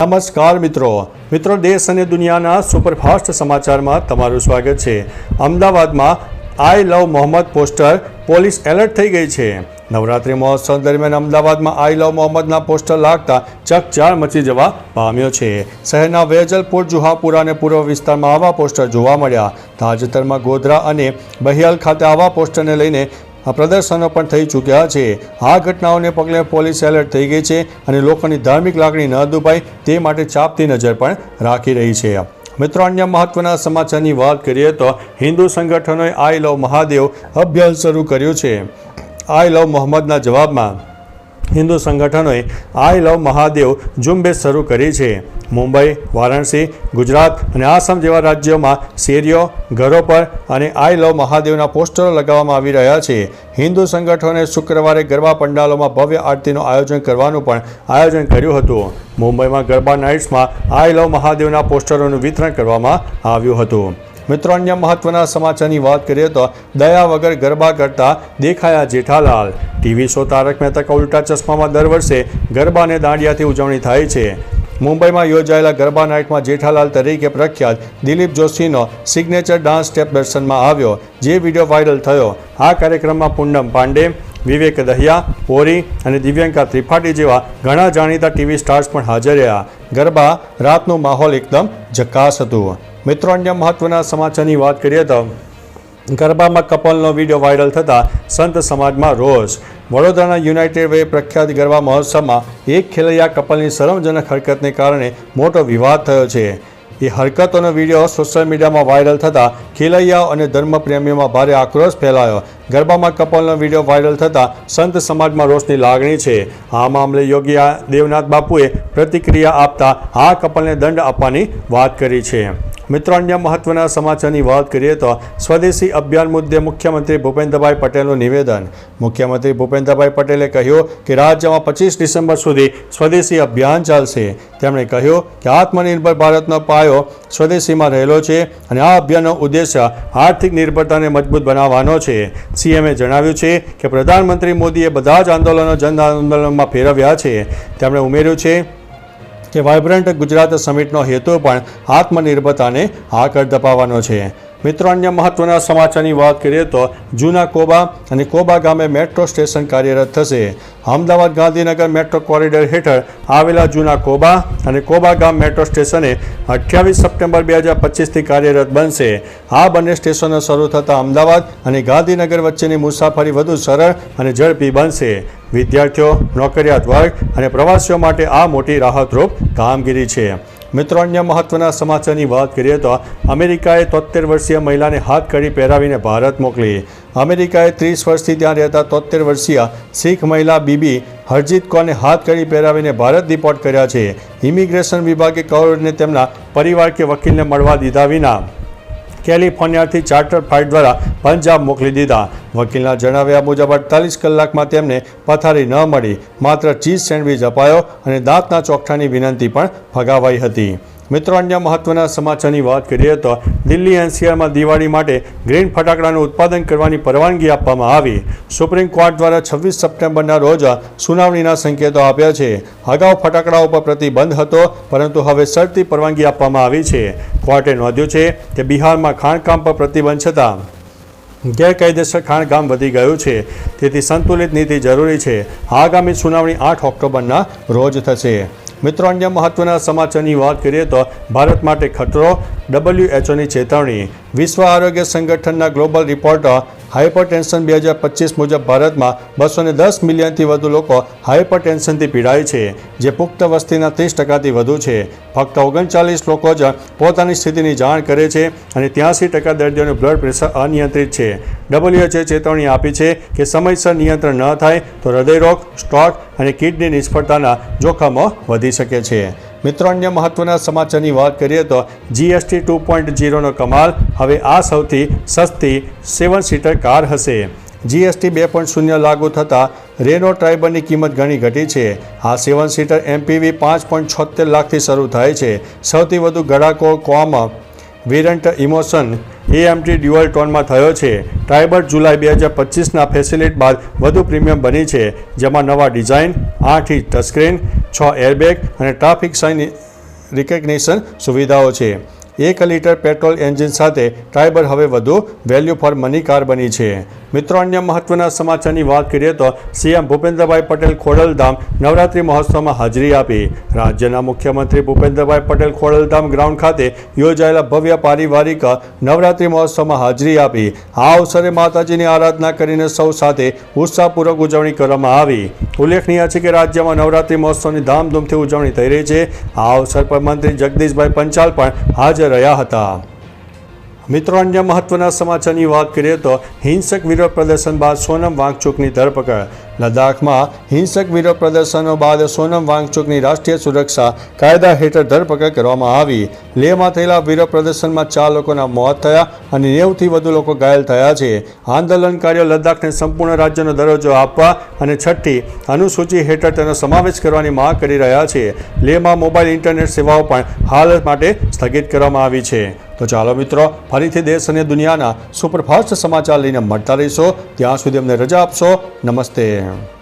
નમસ્કાર મિત્રો. મિત્રો, દેશ અને દુનિયાના સુપરફાસ્ટ સમાચારમાં તમારું સ્વાગત છે. અમદાવાદમાં I love Mohammad poster police alert થઈ ગઈ છે. નવરાત્રિ મહોત્સવ દરમિયાન અમદાવાદમાં આઈ લવ મોહમ્મદના પોસ્ટર લાગતા ચકચાર મચી જવા પામ્યો છે. શહેરના વેજલપુર, જુહાપુરા અને પૂર્વ વિસ્તારમાં આવા પોસ્ટર જોવા મળ્યા. તાજેતરમાં ગોધરા અને બહિયાલ ખાતે આવા પોસ્ટરને લઈને આ પ્રદર્શનો પણ થઈ ચૂક્યા છે. આ ઘટનાઓને પગલે પોલીસ એલર્ટ થઈ ગઈ છે અને લોકોની ધાર્મિક લાગણી ન દુભાય તે માટે ચાપતી નજર પણ રાખી રહી છે. મિત્રો, અન્ય મહત્વના સમાચારની વાત કરીએ તો હિન્દુ સંગઠનોએ આઈ લવ મહાદેવ અભિયાન શરૂ કર્યું છે. આઈ લવ મોહમ્મદના જવાબમાં હિન્દુ સંગઠનોએ આઈ લવ મહાદેવ ઝુંબેશ શરૂ કરી છે. મુંબઈ, વારાણસી, ગુજરાત અને આસામ જેવા રાજ્યોમાં શેરીઓ, ઘરો પર અને આઈ લવ મહાદેવના પોસ્ટરો લગાવવામાં આવી રહ્યા છે. હિન્દુ સંગઠનોએ શુક્રવારે ગરબા પંડાલોમાં ભવ્ય આરતીનું આયોજન કરવાનું પણ આયોજન કર્યું હતું. મુંબઈમાં ગરબા નાઇટ્સમાં આઈ લવ મહાદેવના પોસ્ટરોનું વિતરણ કરવામાં આવ્યું હતું. મિત્રો, અન્ય મહત્વના સમાચારની વાત કરીએ તો દયા વગર ગરબા કરતા દેખાયા જેઠાલાલ. ટીવી શો તારક મહેતા કા ઉલ્ટા ચશ્મામાં દર વર્ષે ગરબા અને દાંડિયાથી ઉજવણી થાય છે. મુંબઈમાં યોજાયેલા ગરબા નાઇટમાં જેઠાલાલ તરીકે પ્રખ્યાત દિલીપ જોશીનો સિગ્નેચર ડાન્સ સ્ટેપ દર્શનમાં આવ્યો, જે વીડિયો વાયરલ થયો. આ કાર્યક્રમમાં પૂનમ પાંડે, વિવેક દહિયા, ઓરી અને દિવ્યંકા ત્રિપાઠી જેવા ઘણા જાણીતા ટીવી સ્ટાર્સ પણ હાજર રહ્યા. ગરબા રાતનો માહોલ એકદમ જકાસ હતું. મિત્રો, અન્ય મહત્વના સમાચારની વાત કરીએ તો ગરબામાં કપલનો વીડિયો વાયરલ થતાં સંત સમાજમાં રોષ. વડોદરાના યુનાઇટેડ વે પ્રખ્યાત ગરબા મહોત્સવમાં એક ખેલૈયા કપલની શરમજનક હરકતને કારણે મોટો વિવાદ થયો છે. એ હરકતોનો વીડિયો સોશિયલ મીડિયામાં વાયરલ થતાં ખેલૈયાઓ અને ધર્મપ્રેમીઓમાં ભારે આક્રોશ ફેલાયો. ગરબામાં કપલનો વીડિયો વાયરલ થતાં સંત સમાજમાં રોષની લાગણી છે. આ મામલે યોગી દેવનાથ બાપુએ પ્રતિક્રિયા આપતા આ કપલને દંડ આપવાની વાત કરી છે. મિત્રો, અન્ય મહત્વના સમાચારની વાત કરીએ તો સ્વદેશી અભિયાન મુદ્દે મુખ્યમંત્રી ભૂપેન્દ્રભાઈ પટેલનું નિવેદન. મુખ્યમંત્રી ભૂપેન્દ્રભાઈ પટેલે કહ્યું કે રાજ્યમાં પચીસ ડિસેમ્બર સુધી સ્વદેશી અભિયાન ચાલશે. તેમણે કહ્યું કે આત્મનિર્ભર ભારતનો પાયો સ્વદેશીમાં રહેલો છે અને આ અભિયાનનો ઉદ્દેશ્ય આર્થિક નિર્ભરતાને મજબૂત બનાવવાનો છે. સીએમએ જણાવ્યું છે કે પ્રધાનમંત્રી મોદીએ બધા જ આંદોલનો જન આંદોલનમાં ફેરવ્યા છે. તેમણે ઉમેર્યું છે કે વાઇબ્રન્ટ ગુજરાત સમિટનો હેતુ પણ આત્મનિર્ભરતાને આગળ ધપાવવાનો છે. મિત્રો, અન્ય મહત્વના સમાચારની વાત કરીએ તો જૂના કોબા અને કોબા ગામે મેટ્રો સ્ટેશન કાર્યરત થશે. અમદાવાદ ગાંધીનગર મેટ્રો કોરિડોર હેઠળ આવેલા જૂના કોબા અને કોબા ગામ મેટ્રો સ્ટેશને અઠ્યાવીસ સપ્ટેમ્બર બે હજાર પચીસથી કાર્યરત બનશે. આ બંને સ્ટેશનો શરૂ થતાં અમદાવાદ અને ગાંધીનગર વચ્ચેની મુસાફરી વધુ સરળ અને ઝડપી બનશે. વિદ્યાર્થીઓ, નોકરિયાત વર્ગ અને પ્રવાસીઓ માટે આ મોટી રાહતરૂપ કામગીરી છે. મિત્રો, અન્ય મહત્વના સમાચારની વાત કરીએ તો અમેરિકાએ તોતેર વર્ષીય મહિલાને હાથ કડી પહેરાવીને ભારત મોકલી. અમેરિકાએ ત્રીસ વર્ષથી ત્યાં રહેતા તોતેર વર્ષીય શીખ મહિલા બીબી હરજીત કૌરને હાથકડી પહેરાવીને ભારત ડિપોર્ટ કર્યા છે. ઇમિગ્રેશન વિભાગે કૌરને તેમના પરિવાર કે વકીલને મળવા દીધા વિના. કેલિફોર્નિયાથી ચાર્ટર ફ્લાઇટ દ્વારા પંજાબ મોકલી દીધા. વકીલના જણાવ્યા મુજબ અડતાલીસ કલાકમાં તેમને પથારી ન મળી, માત્ર ચીઝ સેન્ડવિચ અપાયો અને દાંતના ચોકઠાની વિનંતી પણ ફગાવાઈ હતી. મિત્રો, અન્ય મહત્વના સમાચારની વાત કરીએ તો દિલ્હી એનસીઆરમાં દિવાળી માટે ગ્રીન ફટાકડાનું ઉત્પાદન કરવાની પરવાનગી આપવામાં આવી. સુપ્રીમ કોર્ટ દ્વારા છવ્વીસ સપ્ટેમ્બરના રોજ સુનાવણીના સંકેતો આપ્યા છે. અગાઉ ફટાકડા ઉપર પ્રતિબંધ હતો, પરંતુ હવે શરતી પરવાનગી આપવામાં આવી છે. કોર્ટે નોંધ્યું છે કે બિહારમાં ખાણકામ પર પ્રતિબંધ છતાં ગેરકાયદેસર ખાણકામ વધી ગયું છે. તેથી સંતુલિત નીતિ જરૂરી છે. આગામી સુનાવણી આઠ ઓક્ટોબરના રોજ થશે. મિત્રો, અન્ય મહત્વના સમાચારની વાત કરીએ તો ભારત માટે ખતરો ડબલ્યુએચઓની ચેતવણી વિશ્વ આરોગ્ય સંગઠનના ગ્લોબલ રિપોર્ટ હાઇપરટેન્શન બે હજાર પચીસ મુજબ ભારતમાં બસો ને દસ મિલિયનથી વધુ લોકો હાઇપરટેન્શનથી પીડાય છે, જે પુખ્ત વસ્તીના ત્રીસ ટકાથી વધુ છે. ફક્ત ઓગણચાલીસ લોકો જ પોતાની સ્થિતિની જાણ કરે છે અને ત્યાંસી ટકા દર્દીઓનું બ્લડ પ્રેશર અનિયંત્રિત છે. ડબલ્યુએચએ ચેતવણી આપી છે કે સમયસર નિયંત્રણ ન થાય તો હૃદયરોગ સ્ટ્રોક અને કિડની નિષ્ફળતાના જોખમો વધી શકે છે. મિત્રો, અન્ય મહત્વના સમાચારની વાત કરીએ તો જીએસટી ટુ પોઈન્ટ ઝીરોનો કમાલ, હવે આ સૌથી સસ્તી સેવન સીટર કાર હશે. જીએસટી બે પોઈન્ટ શૂન્ય લાગુ થતાં રેનો ટ્રાઇબરની કિંમત ઘણી ઘટી છે. આ સેવન સીટર એમપીવી પાંચ પોઈન્ટ છોતેર લાખથી શરૂ થાય છે. સૌથી વધુ ગળાકો કોમ વેરન્ટ ઇમોશન એએમટી ડ્યુઅલ ટોનમાં થયો છે. ટ્રાઇબર જુલાઈ બે હજાર પચીસના ફેસિલિટ બાદ વધુ પ્રીમિયમ બની છે, જેમાં નવા ડિઝાઇન, આઠ ઇંચ ટચસ્ક્રીન છ એરબેગ અને ટ્રાફિક સાઇન રિકગ્નિશન સુવિધાઓ છે. એક લીટર પેટ્રોલ એન્જિન સાથે ટ્રાઇબર હવે વધુ વેલ્યુ ફોર મની કાર બની છે. મિત્રો, અન્ય મહત્વના સમાચારની વાત કરીએ તો સીએમ ભૂપેન્દ્રભાઈ પટેલ ખોડલધામ નવરાત્રિ મહોત્સવમાં હાજરી આપી. રાજ્યના મુખ્યમંત્રી ભૂપેન્દ્રભાઈ પટેલ ખોડલધામ ગ્રાઉન્ડ ખાતે યોજાયેલા ભવ્ય પારિવારિક નવરાત્રિ મહોત્સવમાં હાજરી આપી. આ અવસરે માતાજીની આરાધના કરીને સૌ સાથે ઉત્સાહપૂર્વક ઉજવણી કરવામાં આવી. ઉલ્લેખનીય છે કે રાજ્યમાં નવરાત્રિ મહોત્સવની ધામધૂમથી ઉજવણી થઈ રહી છે. આ અવસર પર મંત્રી જગદીશભાઈ પંચાલ પણ હાજર રહ્યા હતા. મિત્રો અન્ય મહત્વના સમાચારની વાત કરીએ તો હિંસક વિરોધ પ્રદર્શન બાદ સોનમ વાંગચુકની ધરપકડ. લદ્દાખમાં હિંસક વિરોધ પ્રદર્શનો બાદ સોનમ વાંગચુકની રાષ્ટ્રીય સુરક્ષા કાયદા હેઠળ ધરપકડ કરવામાં આવી. લેહમાં થયેલા વિરોધ પ્રદર્શનમાં ચાર લોકોના મોત થયા અને નેવથી વધુ લોકો ઘાયલ થયા છે. આંદોલનકારીઓ લદ્દાખને સંપૂર્ણ રાજ્યનો દરજ્જો આપવા અને છઠ્ઠી અનુસૂચિ હેઠળ તેનો સમાવેશ કરવાની માંગ કરી રહ્યા છે. લેહમાં મોબાઈલ ઇન્ટરનેટ સેવાઓ પણ હાલ માટે સ્થગિત કરવામાં આવી છે. તો ચાલો મિત્રો, ફરીથી દેશ અને દુનિયાના સુપરફાસ્ટ સમાચાર લઈને મળતા રહીશો. ત્યાં સુધી અમને રજા આપશો. નમસ્તે. now.